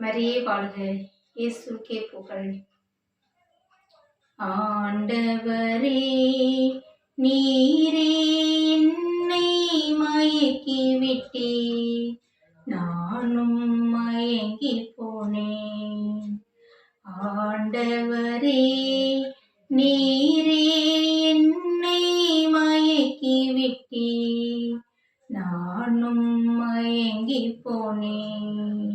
மரியே வாழ்க இயேசுக்கே புகழ். ஆண்டவரே நீரே என்னை மயக்கி விட்டே நானும் மயங்கி போனேன் ஆண்டவரே நீரே என்னை மயக்கி விட்டே நானும் மயங்கி போனேன்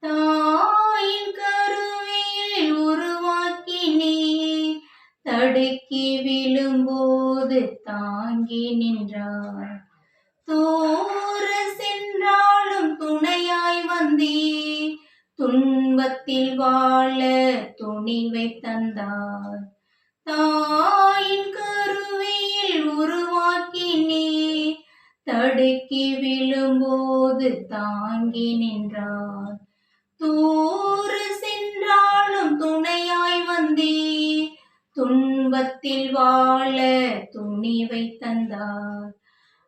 தாயின் கருவியில் உருவாக்கினே. தடுக்கி விழும்போது தாங்கி நின்றார். தூர சென்றாலும் துணையாய் வந்தே. துன்பத்தில் வாழ துணிவை தந்தார். தாயின் கருவியில் உருவாக்கினே. தடுக்கி விழும்போது தாங்கி நின்றார். வாழ துணிவை தந்தார்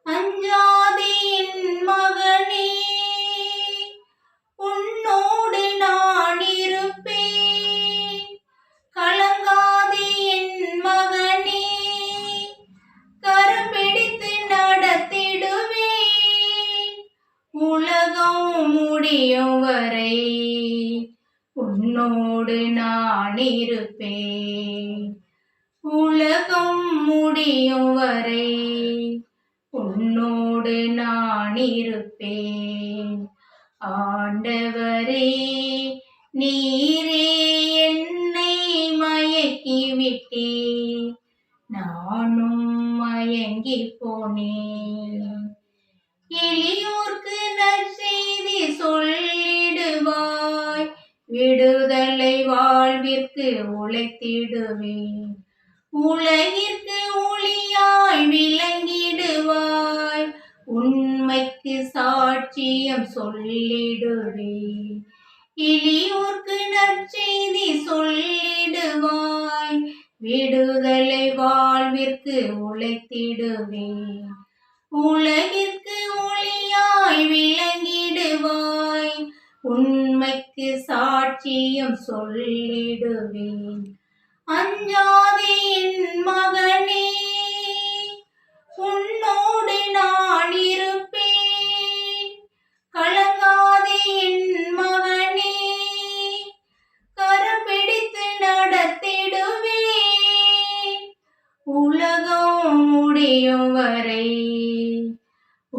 அஞ்சாதே என் மகனே உன்னோடு நான் இருப்பேன். கலங்காதே என் மகனே கரம்பிடித்து நடத்திடுவேன். உலகம் முடியும் வரை உன்னோடு நான் இருப்பேன். உலகம் முடியும் வரை உன்னோடு நான் இருப்பேன். ஆண்டவரே நீரே என்னை மயக்கிவிட்டே நானும் மயங்கி போனேன். எளியோர்க்கு நற்செய்தி சொல்லிடுவாய். விடுதலை வாழ்விற்கு உழைத்திடுவேன். உலகிற்கு ஒளியாய் விளங்கிடுவாய். உண்மைக்கு சாட்சியம் சொல்லிடுவே. எளியோர்க்கு நற்செய்தி சொல்லிடுவாய். விடுதலை வாழ்விற்கு உழைத்திடுவே. உலகிற்கு ஒளியாய் விளங்கிடுவாய். உண்மைக்கு சாட்சியம் சொல்லிடுவேன் அஞ்சாதே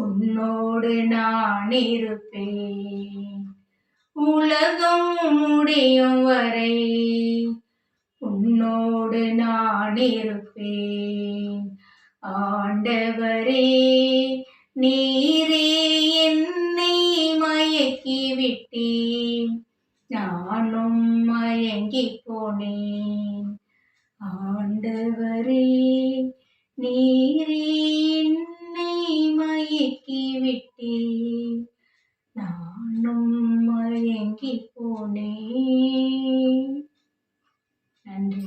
உன்னோடு நான் இருப்பேன் உலகம் முடியும் வரை உன்னோடு நான் இருப்பேன் ஆண்டவரே நீரே என்னை மயக்கி விட்டேன் நானும் மயங்கி போனேன். ஆண்டவரே நீரே நோக்கி போனேன். நன்றி.